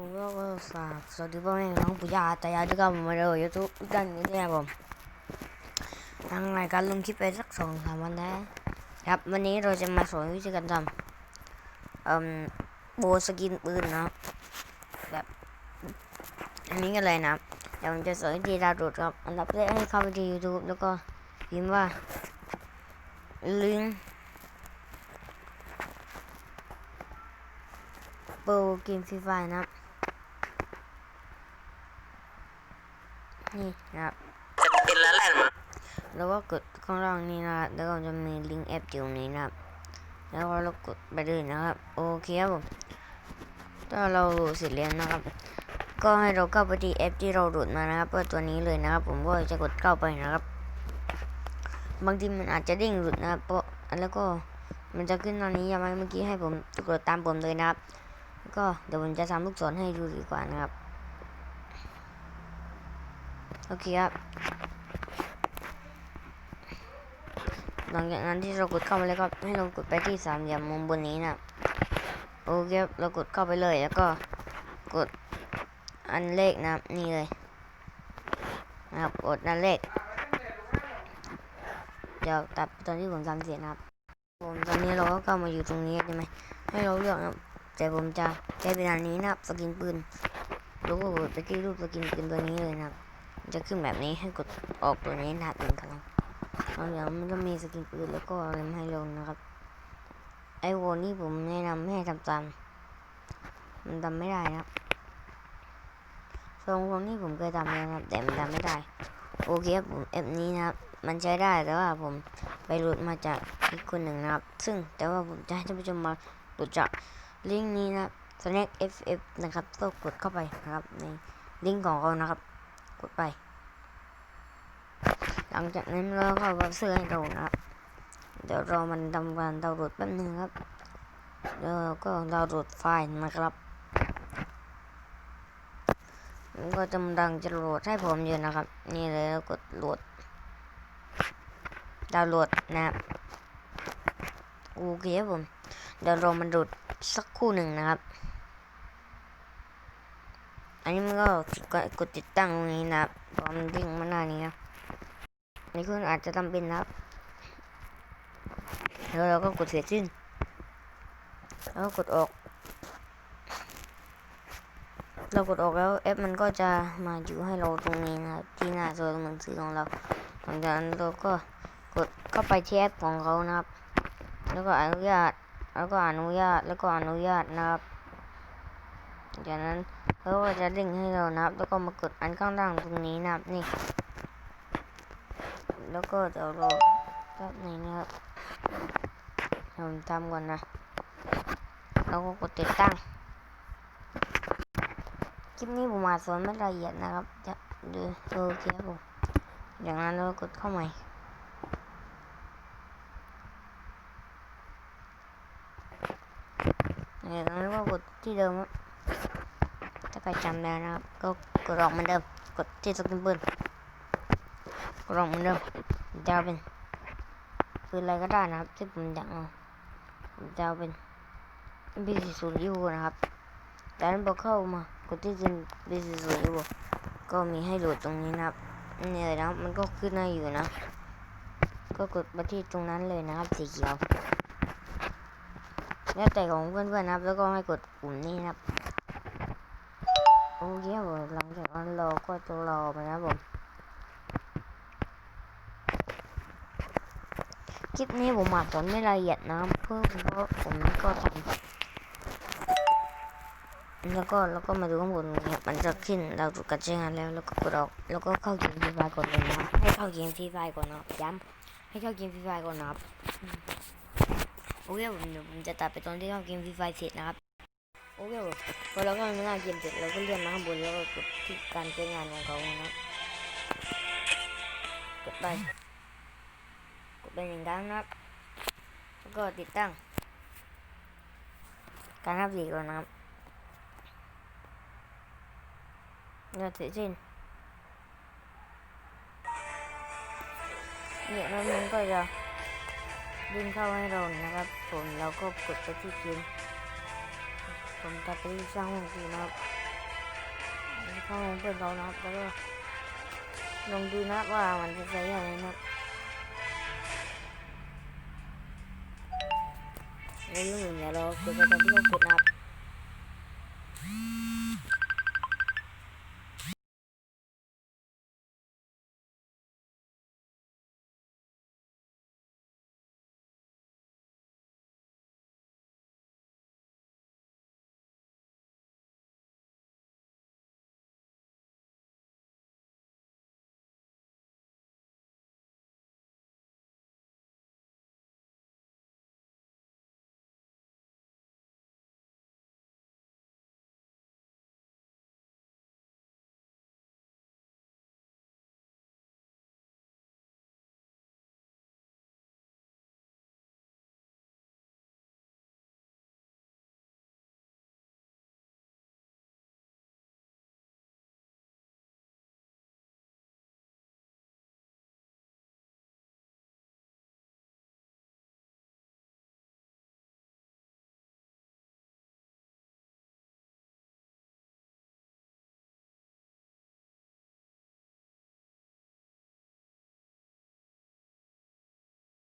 ผมก็ฝากสวัสดีพ่อแม่น้องปุยาตายายด้วยกันมาเลยยูทูบด้านนี้เนี่ผมทางรายการลงคลิปไปสักสองสามวันแล้วครับ วันนี้เราจะมาสอนวิธีการทำเอ่มโบสกินปืนนะแบบอันนี้กันเลยนะเดี๋ยวผมจะสอนวิธีดาวน์โหลดครับ อันดับแรกให้เข้าไปที่ YouTube แล้วก็พิมพ์ว่าลิงโปรเกมฟรีไฟนะครับ นี่นะครับ en la alarma. แล้วก็กดข้างล่างนี้นะครับแล้วก็จะมีลิงก์แอปอยู่ตรงนี้นะครับ แล้วก็เรากดไปเลยนะครับ โอเคครับผมถ้าเราโหลดเสร็จแล้วนะครับ ก็ให้เราเข้าไปที่แอปที่เราโหลดมานะครับเปิดตัวนี้เลยนะครับ ผมก็จะกดเข้าไปนะครับ บางทีมันอาจจะเด้งหลุดนะครับเพราะแล้วก็มันจะขึ้นตอนนี้ยังไงเมื่อกี้ให้ผมกดตามผมเลยนะครับแล้วก็เดี๋ยวผมจะทำลูกศรให้ดูดีกว่านะครับ โอเคครับ หลังจากนั้นที่เรากดเข้ามาแล้วก็ให้เรากดไปที่สามเหลี่ยมมุมบนนี้นะโอเคครับเรากดเข้าไปเลยแล้วก็กดอันเลขนะนี่เลยนะครับกดอันเลขเดี๋ยวตัดตอนที่ผมทำเสร็จนะครับผมตอนนี้เราก็เข้ามาอยู่ตรงนี้ใช่ไหมให้เราเลือกนะแต่ผมจะใช้เป็นอันนี้นะครับสกินปืนแล้วก็กดไปที่รูปสกินปืนตัวนี้เลยนะครับ จะขึ้นแบบนี้ให้กดออกตัวนี้นะครับเป็นกำลังเอาเดี๋ยวมันก็มีสกินปืนแล้วก็อะไรมาให้ลงนะครับ ไอโวนี่ผมแนะนำไม่ให้ทำตามมันทำไม่ได้นะครับทรงของนี่ผมเคยทำแล้วนะครับแต่มันทำไม่ได้ โอเคครับผมแอปนี้นะครับ มันใช้ได้แต่ว่าผมไปหลดมาจากอีกคนหนึ่งนะครับ ซึ่งแต่ว่าผมจะให้ท่านผู้ชมมาหลดจากลิงก์นี้นะ snack ff นะครับก็กดเข้าไปนะครับในลิงก์ของเขานะครับ กดไป หลังจากนั้นเราก็เอาเสื้อให้เรานะครับ เดี๋ยวรอมันทำการดาวน์โหลดแป๊บนึงครับเราก็ดาวน์โหลดไฟล์นะครับมันก็จะดังจะโหลดให้ผมอยู่นะครับ นี่เลยกดโหลด ดาวน์โหลดนะครับโอเคครับผมเดี๋ยวรอมันโหลดสักครู่หนึ่งนะครับ อันนี้มันก็กดติดตั้งตรงนี้นะครับพอมันวิ่งมาหน้านี้ครับนี่คุณอาจจะทำเป็นนะครับแล้วเราก็กดเสร็จสิ้นแล้วกกดออก เรากดออกแล้วแอปมันก็จะมาอยู่ให้เราตรงนี้นะครับที่หน้าจอมือถือของเราหลังจากนั้นเราก็กดเข้าไปที่แอปของเขานะครับ แล้วก็อนุญาต แล้วก็อนุญาต แล้วก็อนุญาตนะครับ จากนั้นเขาก็จะด้งให้เรานะครับ แล้วก็มากดอันข้างล่างตรงนี้นะครับนี่ แล้วก็เดี๋ยวรอแป๊บนึงนะครับผมทำก่อนนะแล้วก็กดติดตั้งคลิปนี้ผมอาจสอนไม่ละเอียดนะครับจะดูโอเคครับผมอย่างนั้นเรากดเข้าใหม่อย่างนั้นก็กดที่เดิมครับ ครจำได้นะครับ ก็กดออกเหมือนเดิม กดที่สกินปืนกดออกเหมือนเดิมจะเอาเป็นปืนอะไรก็ได้นะครับ ที่ผมอยากเอาจะเอาเป็น MP40 ยูนะครับแต่นั้นพอเข้ามากดที่เป็น MP40 ยูก็มีให้โหลดตรงนี้นะครับนี่เลยนะมันก็ขึ้นให้อยู่นะ ก็กดมาที่ตรงนั้นเลยนะครับสีเขียวแล้วแต่ของเพื่อนๆนะครับ แล้วก็ให้กดปุ่มนี้นะครับ นั้นเราก็จะรอไปนะผมคลิปนี้ผมอาจสอนไม่ละเอียดนะเพื่อเพราะผมก็ทำแล้วก็แล้วก็มาดูข้างบนเนี่ยมันจะขึ้นเราถูกกัดใช้งานแล้วแล้วก็กดออกแล้วก็เข้าเกมฟรีไฟก่อนเลยนะครับให้เข้าเกมฟรีไฟก่อนนะย้ำให้เข้าเกมฟรีไฟก่อนนะครับโอเคผมเดี๋ยวผมจะตัดไปตอนที่เข้าเกมฟรีไฟเสร็จนะครับ โอเคผมพอเราเข้าหน้าเกมเสร็จเราก็เลื่อนมาข้างบนแล้วก็กดที่การใช้งานของเขานะกดไปกดไปหนึ่งครั้งนะครับแล้วก็ติดตั้ง การนับสีก่อนนะครับแล้วเสร็จสิ้นเนี่ยแล้วมันก็จะวิ่งเข้าให้เรานะครับ ผมเราก็กดไปที่เกม ผมจะไปสร้างห้องกูนะครับสร้างห้องเพื่อนเรานะครับแล้วก็ลองดูนะว่ามันจะใช้ยังไงนะครับในเรื่องอื่นเนี่ยเรากดกระดาษที่เกดนะครับ